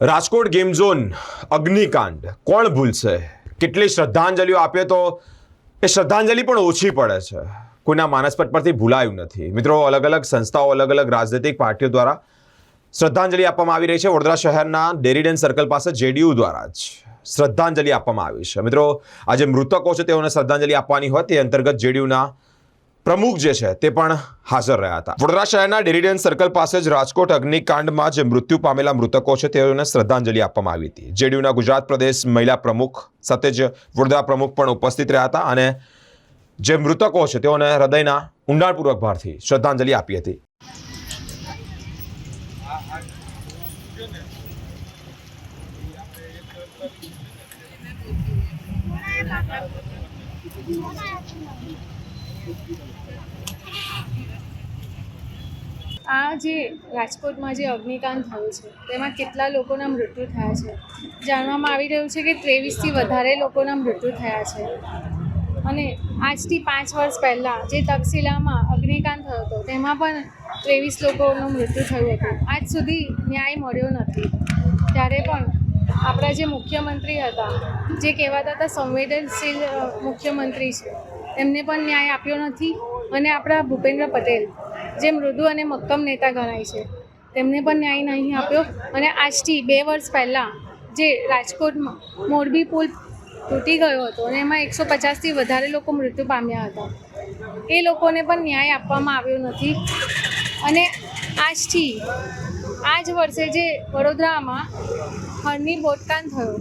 Rajkot game zone અગ્નિકાંડ. કોણ ભૂલશે? કેટલી શ્રદ્ધાંજલિઓ આપીએ તો એ શ્રદ્ધાંજલિ પણ ઓછી પડે છે. કોઈના માનસપટ પરથી ભૂલાયું નથી. મિત્રો અલગ અલગ સંસ્થાઓ અલગ અલગ રાજનૈતિક પાર્ટીઓ દ્વારા શ્રદ્ધાંજલિ આપવામાં આવી રહી છે. વડોદરા શહેરના ડેરીડેન સર્કલ પાસે જેડીયુ દ્વારા જ શ્રદ્ધાંજલિ આપવામાં આવી છે. મિત્રો, આજે મૃતકો છે, તેઓને શ્રદ્ધાંજલિ આપવાની હોય તે અંતર્ગત જેડીયુના પ્રમુખ જે છે તે પણ હાજર રહ્યા હતા. વડોદરા શહેરના ડેરીડેન સર્કલ પાસે જ રાજકોટ અગ્નિકાંડમાં જે મૃત્યુ પામેલા મૃતકો છે તેઓને શ્રદ્ધાંજલિ આપવામાં આવી હતી. જેડીયુના ગુજરાત પ્રદેશ મહિલા પ્રમુખ સાથે જ વડોદરા પ્રમુખ પણ ઉપસ્થિત રહ્યા હતા અને જે મૃતકો છે તેઓને હૃદયના ઊંડાણપૂર્વક ભારથી શ્રદ્ધાંજલિ આપી હતી. આ જે રાજકોટમાં જે અગ્નિકાંડ થયું છે, તેમાં કેટલા લોકોના મૃત્યુ થયા છે? જાણવામાં આવી રહ્યું છે કે ત્રેવીસથી વધારે લોકોના મૃત્યુ થયા છે. અને આજથી પાંચ વર્ષ પહેલાં જે તક્ષશિલામાં અગ્નિકાંડ થયો હતો, તેમાં પણ ત્રેવીસ લોકોનું મૃત્યુ થયું હતું. આજ સુધી ન્યાય મળ્યો નથી. ત્યારે પણ આપણા જે મુખ્યમંત્રી હતા, જે કહેવાતા હતા સંવેદનશીલ મુખ્યમંત્રી છે એમને પણ ન્યાય આપ્યો નથી. અને આપણા ભૂપેન્દ્ર પટેલ જે મૃદુ અને મક્કમ નેતા ગણાય છે. તેમને પણ ન્યાય નહીં આપ્યો અને આજથી બે વર્ષ પહેલાં જે રાજકોટમાં મોરબી પુલ તૂટી ગયો હતો અને એમાં એકસો પચાસથી વધારે લોકો મૃત્યુ પામ્યા હતા. એ લોકોને પણ ન્યાય આપવામાં આવ્યો નથી. અને આજથી આ જ વર્ષે જે વડોદરામાં હળની બોટકાંડ થયો,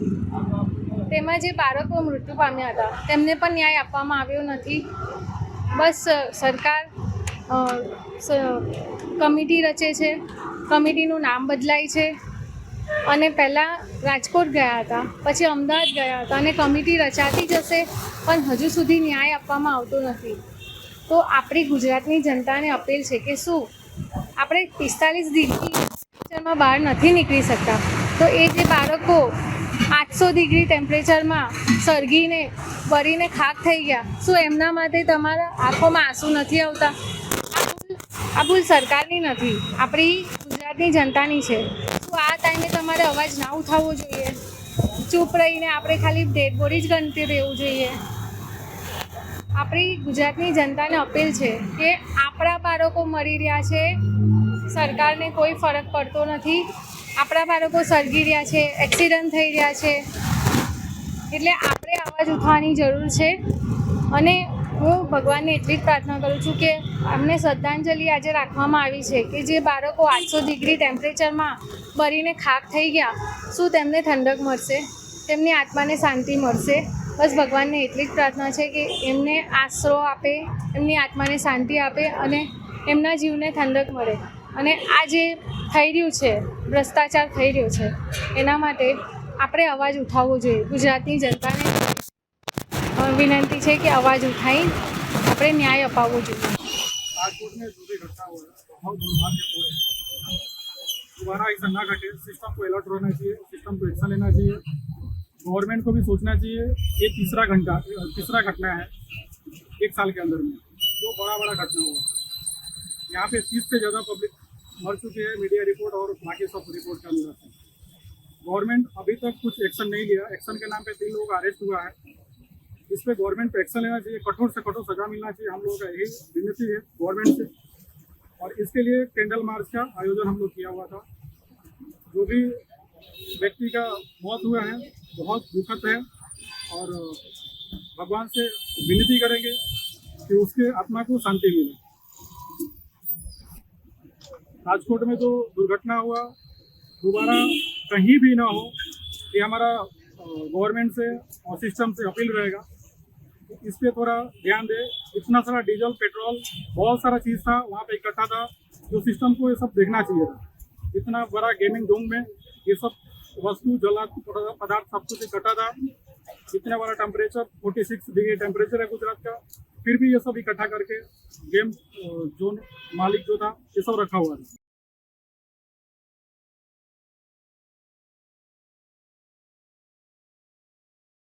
તેમાં જે બાળકો મૃત્યુ પામ્યા હતા, તેમને પણ ન્યાય આપવામાં આવ્યો નથી. બસ સરકાર કમિટી રચે છે. કમિટીનું નામ બદલાય છે. અને પહેલાં રાજકોટ ગયા હતા, પછી અમદાવાદ ગયા હતા અને કમિટી રચાતી જશે, પણ હજુ સુધી ન્યાય આપવામાં આવતો નથી. તો આપણી ગુજરાતની જનતાને અપીલ છે કે શું? આપણે પિસ્તાલીસ ડિગ્રી ટેમ્પરેચરમાં બહાર નથી નીકળી શકતા. તો એ જે બાળકો આઠસો ડિગ્રી ટેમ્પરેચરમાં સળગીને, બળીને ખાક થઈ ગયા, શું એમના માટે તમારા આંખોમાં આંસુ નથી આવતા? આ ભૂલ સરકારની નથી. આપણી ગુજરાતની જનતાની છે. તો આ ટાઈમે તમારે અવાજ ના ઉઠાવવો જોઈએ. ચૂપ રહીને આપણે ખાલી ડેડ બોડી જ ગણતી રહેવું જોઈએ. આપણી ગુજરાતની જનતાને અપીલ છે કે આપણા બાળકો મરી રહ્યા છે. સરકારને કોઈ ફરક પડતો નથી. આપણા બાળકો સળગી રહ્યા છે એક્સિડન્ટ થઈ રહ્યા છે. એટલે આપણે અવાજ ઉઠાવવાની જરૂર છે. અને હું ભગવાનને એટલી જ પ્રાર્થના કરું છું કે અમને શ્રદ્ધાંજલિ આજે રાખવામાં આવી છે કે જે બાળકો આઠસો ડિગ્રી ટેમ્પરેચરમાં બરીને ખાક થઈ ગયા, શું તેમને ઠંડક મળશે? તેમની આત્માને શાંતિ મળશે? બસ ભગવાનને એટલી જ પ્રાર્થના છે કે એમને આશરો આપે, એમની આત્માને શાંતિ આપે અને એમના જીવને ઠંડક મળે. અને આ જે થઈ રહ્યું છે, ભ્રષ્ટાચાર થઈ રહ્યો છે, એના માટે આપણે અવાજ ઉઠાવવો જોઈએ. ગુજરાતની જનતાને વિનંતી છે કે અવાજ ઉઠાવી આપણે ન્યાય અપાવવો જોઈએ राजकोट में जो भी घटना हुआ है बहुत दुर्भाग्यपूर्ण है दोबारा ऐसा ना घटे सिस्टम को अलर्ट रहना चाहिए सिस्टम को एक्शन लेना चाहिए गवर्नमेंट को भी सोचना चाहिए ये तीसरा घंटा तीसरा घटना है एक साल के अंदर में जो बड़ा बड़ा घटना हुआ यहाँ पे तीस से ज़्यादा पब्लिक मर चुकी है मीडिया रिपोर्ट और बाकी सब रिपोर्ट के अनुसार से गवर्नमेंट अभी तक कुछ एक्शन नहीं लिया एक्शन के नाम पे तीन लोगों का अरेस्ट हुआ है इस पर गवर्नमेंट को एक्शन लेना चाहिए, कठोर से कठोर सजा मिलना चाहिए, हम लोगों का यही विनती है गवर्नमेंट से। और इसके लिए कैंडल मार्च का आयोजन हम लोग किया हुआ था। जो भी व्यक्ति का मौत हुआ है, बहुत दुखद है, और भगवान से विनती करेंगे कि उसके आत्मा को शांति मिले। राजकोट में जो तो दुर्घटना हुआ, दोबारा कहीं भी ना हो, ये हमारा गवर्नमेंट से और सिस्टम से अपील रहेगा। इस पर थोड़ा ध्यान दे। इतना सारा डीजल, पेट्रोल, बहुत सारा चीज़ था, वहाँ पे इकट्ठा था। जो सिस्टम को ये सब देखना चाहिए था। इतना बड़ा गेमिंग जोन में ये सब वस्तु, जला, पदार्थ सब कुछ इकट्ठा था। इतना बड़ा टेम्परेचर 46 डिग्री टेम्परेचर है गुजरात का। फिर भी ये सब इकट्ठा करके गेम जोन मालिक जो था, ये सब रखा हुआ था।